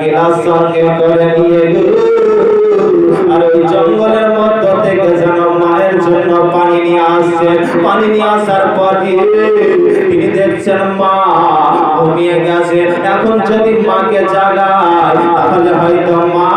গিলাস সঙ্গে করে নিয়ে আর ওই জঙ্গলের মধ্য থেকে যেন মায়ের জন্য পানি নিয়ে আসছে। পানি নিয়ে আসার পর তিনি দেখছেন মা ঘুমিয়ে গেছে। এখন যদি মাকে জাগায়, তাহলে হয়তো মা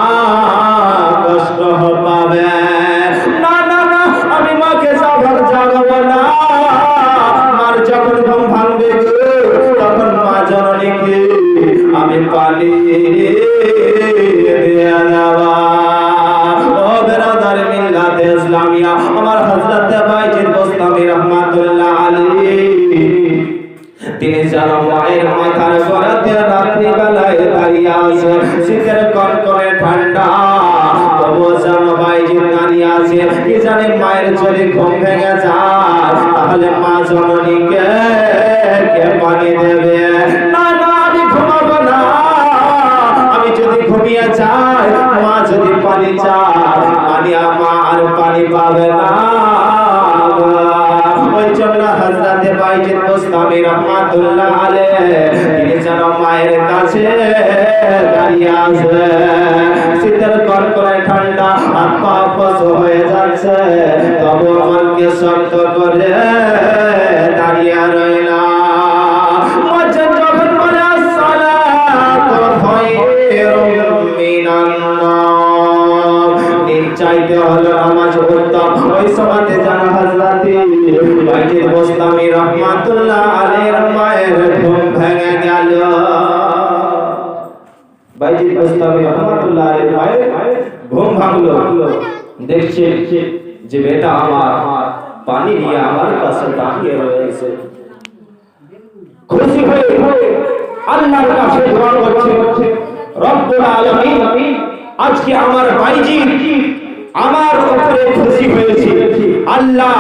তিনি যেন মায়ের মাথার গড়াতে রাত্রি বেলায় দাঁড়িয়ে আছে শীতের কনকনে ঠান্ডা। তবু যেন বাইজিদ দাঁড়িয়ে আছে কি জানে মায়ের ঘুম ভেঙে যায়, তাহলে মা জননীকে কে পানি দেবে? না না, আমি যদি ঘুমিয়ে যাই, মা যদি পানি চায়, পানি আমার পানি পাবে না। হযরতে বাইজিদ রহমাতুল্লাহ আলাইহি তিনি যেন মায়ের কাছে দাঁড়িয়ে আছে শীতের কনকনে ঠান্ডা পা ফস হয়ে যাচ্ছে তবু মনকে শক্ত করে দাঁড়িয়ে রইলাম চাইতে হলো নামাজ পড়তাম ওই সময়তে জানা রহমাতুল্লাহ মায়ের ঘুম ভেঙে গেল। রহমাতুল্লাহ মায়ের ঘুম ভাঙলো। দেখছে যে বেটা আমার পানি আমার কাছে দাঁড়িয়ে রয়েছে। খুশি হয়ে আল্লাহর কাছে দোয়া করছে, রব্বুল আলামিন, আজকে আমার আমার উপরে খুশি হয়েছে। আল্লাহ